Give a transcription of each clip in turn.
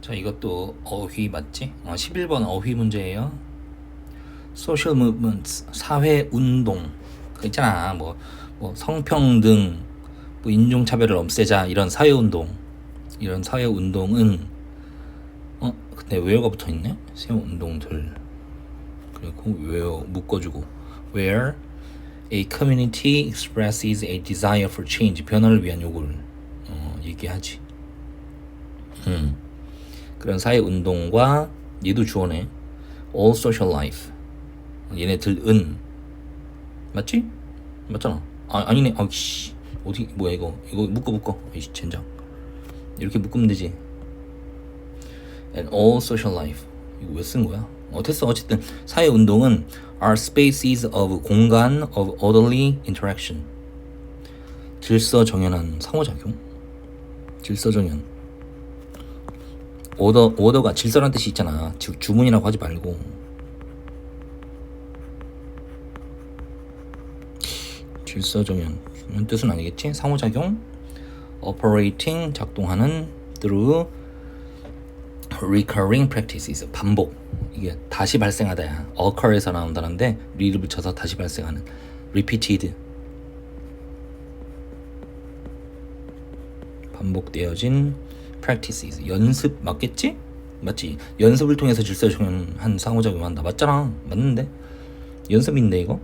자, 이것도 어휘 맞지? 어, 11번 어휘 문제예요. social movements 사회 운동. 그 있잖아. 뭐, 뭐 성평등 뭐 인종차별을 없애자 이런 사회 운동. 이런 사회 운동은 어 근데 where가 붙어 있네? 사회 운동들. 그리고 where 묶어주고. where a community expresses a desire for change 변화를 위한 요구를 어, 얘기하지. 음 그런 사회 운동과 얘도 주어네 all social life 얘네들은 맞지? 맞잖아. 아 아니네. 아씨 어디 뭐야 이거 이거 묶어 묶어. 이씨 젠장. 이렇게 묶으면 되지. And all social life 이거 왜 쓴 거야? 어 됐어 어쨌든 사회 운동은 are spaces of 공간 of orderly interaction. 질서 정연한 상호작용. 질서 정연. 오더 오더가 질서란 뜻이 있잖아. 즉 주문이라고 하지 말고. 질서 정연 이런 뜻은 아니겠지? 상호작용 operating 작동하는 through recurring practices 반복 이게 다시 발생하다야 occur에서 나온 단어인데 re를 붙여서 다시 발생하는 repeated 반복되어진 practices. 연습 맞겠지? 맞지? 연습을 통해서 질서 정연한 상호작용 한다. 맞잖아. 맞는데? 연습인데 이거?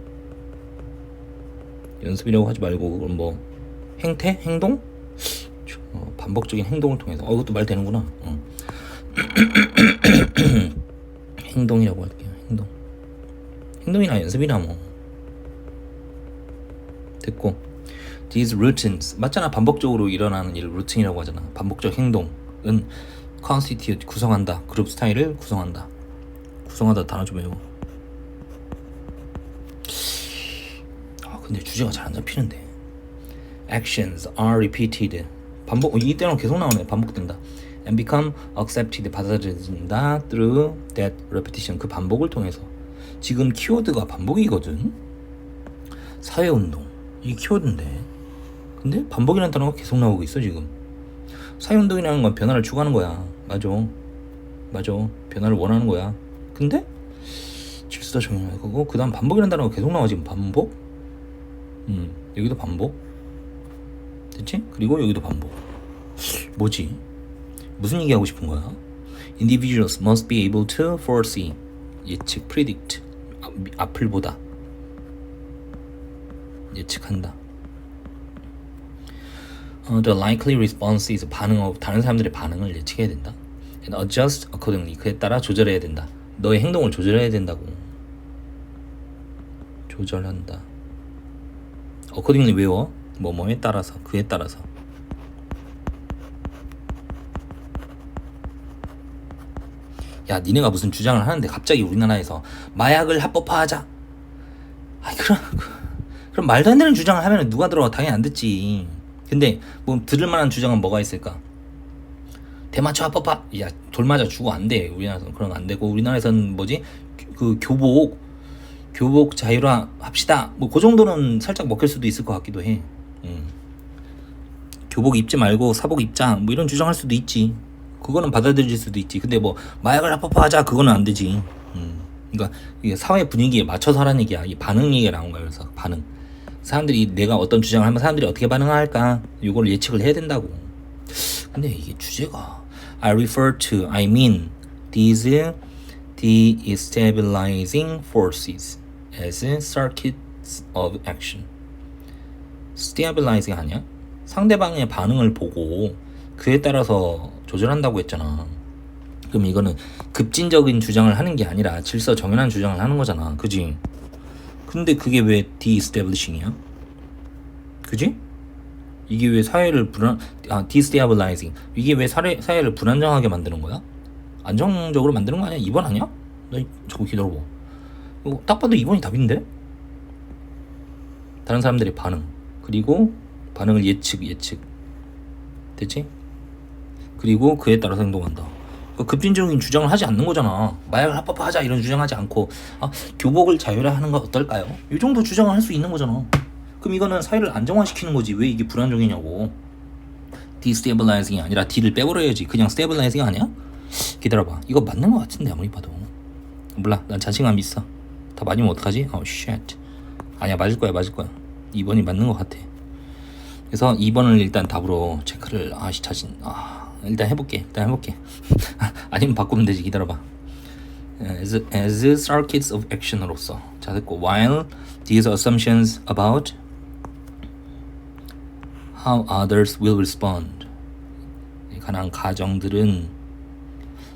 연습이라고 하지 말고 그럼 뭐 행태? 행동? 어, 반복적인 행동을 통해서. 어 이것도 말 되는구나. 어. 행동이라고 할게요. 행동. 행동이나 연습이나 뭐. 됐고 these routines 맞잖아. 반복적으로 일어나는 일을 루틴이라고 하잖아. 반복적 행동은 constitute 구성한다. 그룹 스타일을 구성한다. 구성하다 단어 좀 외워. 아 근데 주제가 잘 안 잡히는데. actions are repeated. 반복 어, 이 때는 계속 나오네. 반복된다. and become accepted 받아들여진다 through that repetition. 그 반복을 통해서. 지금 키워드가 반복이거든. 사회운동. 이 키워드인데 근데 반복이라는 단어가 계속 나오고 있어 지금 사회운동이라는 건 변화를 추구하는 거야 맞아 맞아 변화를 원하는 거야 근데 질서 정연할 거고 그 다음 반복이라는 단어가 계속 나와 지금 반복 음, 여기도 반복. 됐지? 그리고 여기도 반복. 뭐지? 무슨 얘기하고 싶은 거야? Individuals must be able to foresee. 예측, predict. 아, 미- 앞을 보다. 예측한다. 어, the likely responses 반응 of 다른 사람들의 반응을 예측해야 된다. And adjust accordingly. 그에 따라 조절해야 된다. 너의 행동을 조절해야 된다고. 조절한다. 어코딩리 외워 뭐뭐에 따라서 그에 따라서 야 니네가 무슨 주장을 하는데 갑자기 우리나라에서 마약을 합법화하자 아이 그럼 그럼 말도 안 되는 주장을 하면 누가 들어 당연히 안 듣지 근데 뭐 들을 만한 주장은 뭐가 있을까 대마초 합법화 야돌 맞아 죽어 안 돼 우리나라에서는 그런 거 안 되고 우리나라에서는 뭐지 그 교복 교복 자율화 합시다. 뭐 그 정도는 살짝 먹힐 수도 있을 것 같기도 해. 음. 교복 입지 말고 사복 입자. 뭐 이런 주장할 수도 있지. 그거는 받아들일 수도 있지. 근데 뭐 마약을 합법화하자 그거는 안 되지. 음. 그러니까 이게 사회 분위기에 맞춰서 하라는 얘기야. 이 반응 얘기가 나온 거야. 그래서 반응. 사람들이 내가 어떤 주장을 하면 사람들이 어떻게 반응할까? 요걸 예측을 해야 된다고. 근데 이게 주제가 I refer to, I mean these destabilizing forces as circuits of action. stabilizing 아니야? 상대방의 반응을 보고 그에 따라서 조절한다고 했잖아. 그럼 이거는 급진적인 주장을 하는 게 아니라 질서 정연한 주장을 하는 거잖아. 그지? 근데 그게 왜 de-establishing이야? 그지? 이게 왜 사회를 불안, 아, destabilizing. 이게 왜 사회, 사회를 불안정하게 만드는 거야? 안정적으로 만드는 거 아니야? 2번 아니야? 나 저거 기다려봐. 이거 딱 봐도 2번이 답인데? 다른 사람들의 반응. 그리고 반응을 예측, 예측. 됐지? 그리고 그에 따라서 행동한다. 그 급진적인 주장을 하지 않는 거잖아. 마약을 합법화하자 이런 주장하지 않고 아, 교복을 자율화하는 건 어떨까요? 이 정도 주장을 할 수 있는 거잖아. 그럼 이거는 사회를 안정화시키는 거지. 왜 이게 불안정이냐고. destabilizing이 아니라 d를 빼버려야지. 그냥 stabilizing 아니야? 기다려봐. 이거 맞는 것 같은데 아무리 봐도. 몰라. 난 자신감 있어. 다 맞으면 어떡하지? 어, 쉣. 아니야 맞을 거야 맞을 거야. 2번이 맞는 것 같아. 그래서 2번을 일단 답으로 체크를 아씨 자신 아 일단 해볼게 일단 해볼게 아니면 바꾸면 되지 기다려봐 as, as circuits of action으로서 자 됐고 while these assumptions about how others will respond 에 관한 가정들은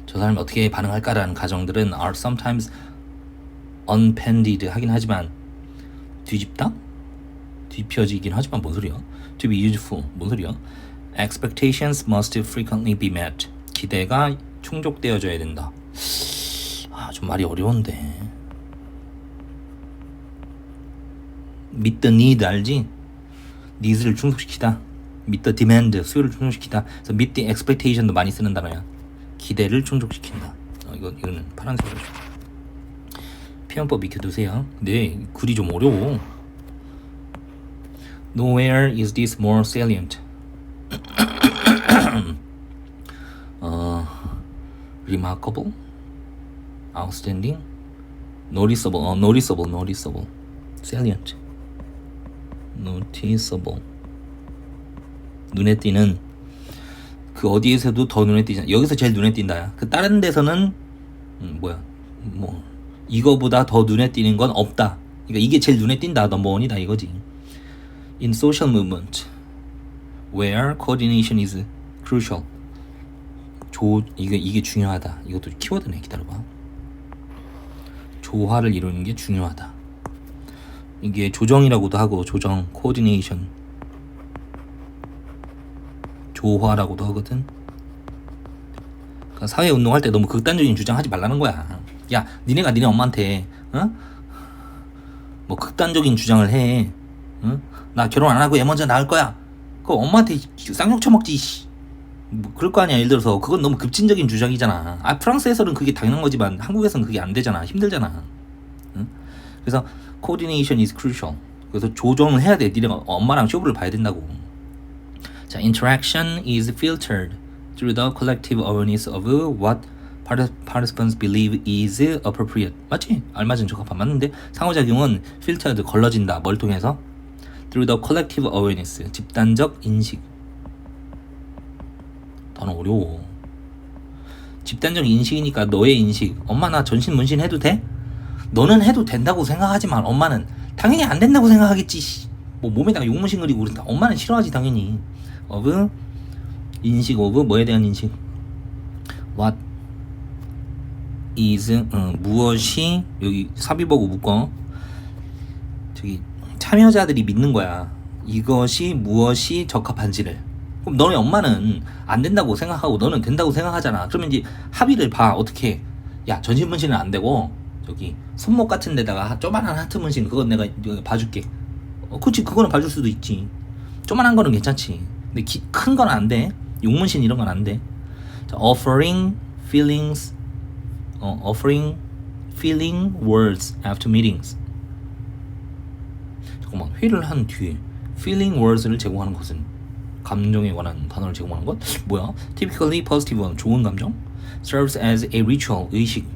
저 사람이 어떻게 반응할까라는 가정들은 are sometimes unpended 하긴 하지만 뒤집다? 뒤펴지긴 하지만 뭔 소리야? To be useful 뭔 소리야? Expectations must frequently be met. 기대가 충족되어져야 된다. 아, 좀 말이 어려운데. The need 알지? 니즈를 충족시키다. Meet the demand 수요를 충족시키다. 그래서 meet the expectation도 많이 쓰는 단어야. 기대를 충족시킨다. 어, 이거 이거는 파란색으로. 표현법 익혀두세요. 네, 글이 좀 어려워. Nowhere is this more salient. 어, remarkable, outstanding, noticeable, 어, noticeable, noticeable, salient, noticeable. 눈에 띄는 그 어디에서도 더 눈에 띄잖아. 여기서 제일 눈에 띈다야. 그 다른 데서는 음, 뭐야, 뭐 이거보다 더 눈에 띄는 건 없다. 그러니까 이게 제일 눈에 띈다. 넘버원이다 이거지. In social movement, where coordination is crucial. 조 이게 이게 중요하다. 이것도 키워드네. 기다려봐. 조화를 이루는 게 중요하다. 이게 조정이라고도 하고 조정, coordination, 조화라고도 하거든. 그러니까 사회 운동할 때 너무 극단적인 주장하지 말라는 거야. 야, 니네가 니네 엄마한테 어? 뭐 극단적인 주장을 해. 응? 나 결혼 안 하고 얘 먼저 낳을 거야. 그 엄마한테 쌍욕 쳐먹지. 씨. 뭐 그럴 거 아니야. 예를 들어서 그건 너무 급진적인 주장이잖아. 아 프랑스에서는 그게 당연한 거지만 한국에서는 그게 안 되잖아. 힘들잖아. 응? 그래서 coordination is crucial. 그래서 조정을 해야 돼. 니네가 엄마랑 쇼부를 봐야 된다고. 자, interaction is filtered through the collective awareness of what parti- participants believe is appropriate. 맞지? 알맞은 적합한 맞는데 상호작용은 filtered 걸러진다. 뭘 통해서? through the collective awareness. 집단적 인식. 단어 어려워. 집단적 인식이니까 너의 인식. 엄마 나 전신 문신 해도 돼? 너는 해도 된다고 생각하지만 엄마는 당연히 안 된다고 생각하겠지. 씨. 뭐 몸에다가 용문신 그리고 그런다. 엄마는 싫어하지 당연히. of 인식 of 뭐에 대한 인식? what is 어, 무엇이 여기 삽입하고 묶어 저기 참여자들이 믿는 거야. 이것이 무엇이 적합한지를. 그럼 너네 엄마는 안 된다고 생각하고 너는 된다고 생각하잖아. 그러면 이제 합의를 봐. 어떻게? 야 전신 문신은 안 되고 저기 손목 같은 데다가 조만한 하트 문신 그건 내가 봐줄게. 어, 그렇지 그거는 봐줄 수도 있지. 조만한 거는 괜찮지. 근데 큰 건 안 돼. 용문신 이런 건 안 돼. 자, offering feelings, 어, offering feeling words after meetings. 잠깐만 회의를 한 뒤에 feeling words를 제공하는 것은 감정에 관한 단어를 제공하는 것 뭐야? Typically positive 좋은 감정 serves as a ritual 의식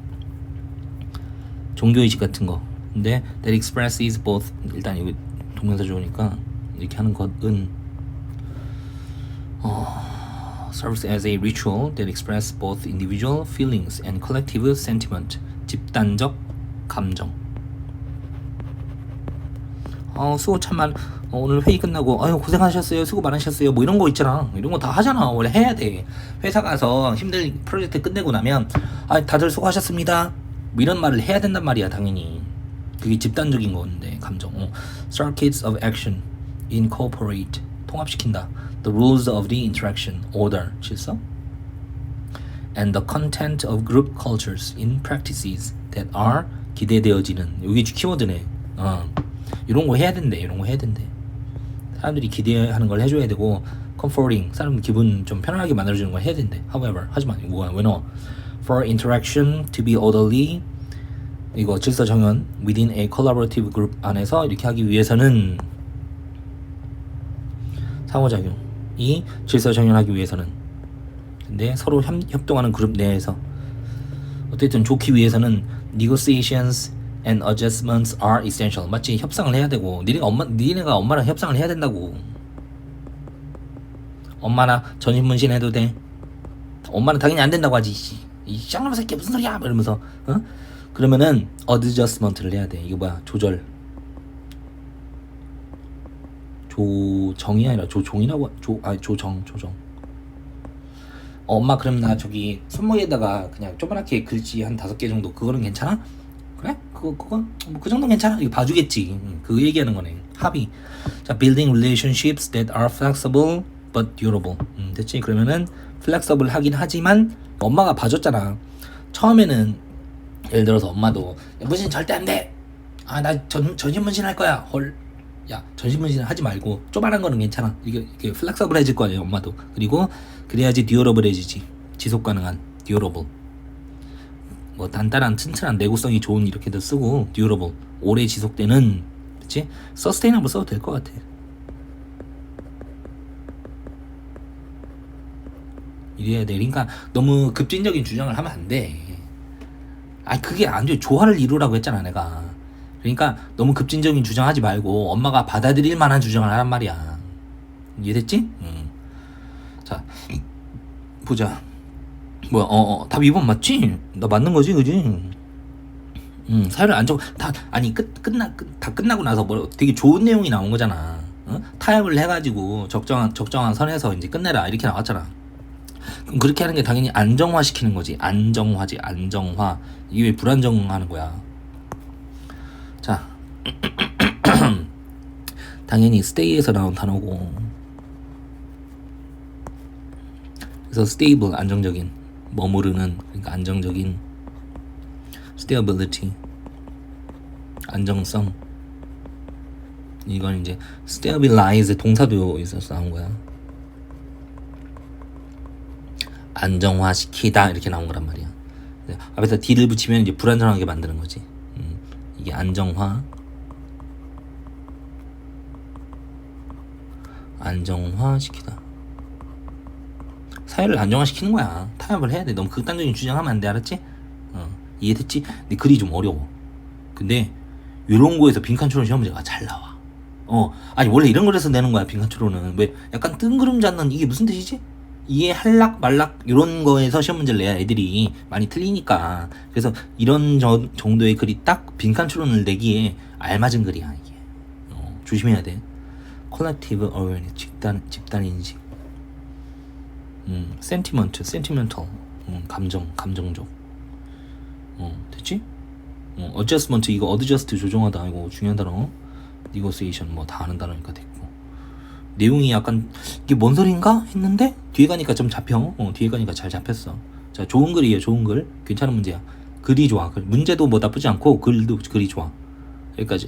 종교 의식 같은 거 근데 that expresses both 일단 이거 동명사 좋으니까 이렇게 하는 것은 어, serves as a ritual that expresses both individual feelings and collective sentiment 집단적 감정 어, 수고 참 많, 어, 오늘 회의 끝나고, 아유, 고생하셨어요. 수고 많으셨어요. 뭐 이런 거 있잖아. 이런 거 다 하잖아. 원래 해야 돼. 회사 가서 힘들 프로젝트 끝내고 나면, 아, 다들 수고하셨습니다. 뭐 이런 말을 해야 된단 말이야, 당연히. 그게 집단적인 건데, 감정. 어. Circuits of action. Incorporate. 통합시킨다. The rules of the interaction. Order. 질서. and the content of group cultures in practices that are 기대되어지는 여기 키워드네. 어. 이런 거 해야 된대. 이런 거 해야 된대. 사람들이 기대하는 걸 해줘야 되고 comforting 사람 기분 좀 편안하게 만들어주는 걸 해야 된대. However 하지만 뭐야 왜 넣어? For interaction to be orderly 이거 질서 정연 within a collaborative group 안에서 이렇게 하기 위해서는 상호작용이 질서 정연하기 위해서는 근데 서로 협, 협동하는 그룹 내에서 어쨌든 좋기 위해서는 negotiations and adjustments are essential. 맞지? 협상을 해야 되고 니네가 엄마 니네가 엄마랑 협상을 해야 된다고. 엄마나 전신문신 해도 돼. 엄마는 당연히 안 된다고 하지. 씨. 이 쌍놈 새끼 무슨 소리야? 막 이러면서 어? 그러면은 adjustment를 해야 돼. 이거 뭐야? 조절. 조정이 아니라 조종이라고 조 아니 조정 조정. 어, 엄마 그럼 나 저기 손목에다가 그냥 조그맣게 글씨 한 다섯 개 정도 그거는 괜찮아? 그래? 그거 그거 뭐그 정도 괜찮아? 이거 봐주겠지. 응, 그 얘기하는 거네. 합의. 자, building relationships that are flexible but durable. 음, 됐지? 그러면은 flexible 하긴 하지만 엄마가 봐줬잖아. 처음에는 예를 들어서 엄마도 야, 문신 절대 안 돼. 아, 나 전, 전신 문신 할 거야. 헐. 야, 전신 문신 하지 말고 조그만한 거는 괜찮아. 이게 이게 플렉서블 해질 거 아니야, 엄마도. 그리고 그래야지 듀어러블 해지지. 지속 가능한 듀어러블. 뭐 단단한 튼튼한 내구성이 좋은 이렇게도 쓰고 듀어러블 오래 지속되는 그치? 서스테이너블 써도 될 것 같아. 이래야 돼. 그러니까 너무 급진적인 주장을 하면 안 돼. 아 그게 안 돼. 조화를 이루라고 했잖아 내가. 그러니까 너무 급진적인 주장하지 말고 엄마가 받아들일 만한 주장을 하란 말이야. 이해됐지? 응. 자 보자. 뭐야? 어, 어, 답 2번 맞지? 나 맞는 거지, 그지? 음, 사유를 안 적어. 다, 아니, 끝, 끝나, 끝, 다 끝나고 나서 뭐 되게 좋은 내용이 나온 거잖아. 어? 타협을 해가지고 적정한, 적정한 선에서 이제 끝내라. 이렇게 나왔잖아. 그럼 그렇게 하는 게 당연히 안정화 시키는 거지. 안정화지, 안정화. 이게 왜 불안정하는 거야? 자. 당연히 stay에서 나온 단어고. 그래서 stable, 안정적인. 머무르는, 그러니까 안정적인. stability. 안정성. 이건 이제 stabilize 동사도 있어서 나온 거야. 안정화시키다 이렇게 나온 거란 말이야. 네, 앞에서 D를 붙이면 이제 불안정하게 만드는 거지. 음, 이게 안정화, 안정화시키다. 사회를 안정화시키는 거야. 타협을 해야 돼. 너무 극단적인 주장하면 안 돼, 알았지? 어, 이해됐지? 근데 글이 좀 어려워. 근데 이런 거에서 빈칸초론 시험 문제가 잘 나와. 어, 아니 원래 이런 거에서 내는 거야 빈칸초론은 왜 약간 뜬구름 잡는 이게 무슨 뜻이지? 이게 할락 말락 이런 거에서 시험 문제를 내야 애들이 많이 틀리니까. 그래서 이런 저, 정도의 글이 딱 빈칸초론을 내기에 알맞은 글이야 이게. 어, 조심해야 돼. 콜렉티브 어웨어니스 집단 집단 인식. 음 센티먼트 센티멘털 음, 감정 감정적. 어 됐지? 어 어저스먼트 이거 어드저스트 조정하다. 이거 중요한 단어. 니고세이션 뭐 다 아는 단어니까 됐고 내용이 약간 이게 뭔 소린가 했는데 뒤에 가니까 좀 잡혀. 어 뒤에 가니까 잘 잡혔어. 자 좋은 글이에요 좋은 글. 괜찮은 문제야. 글이 좋아. 글. 문제도 뭐 나쁘지 않고 글도 글이 좋아. 여기까지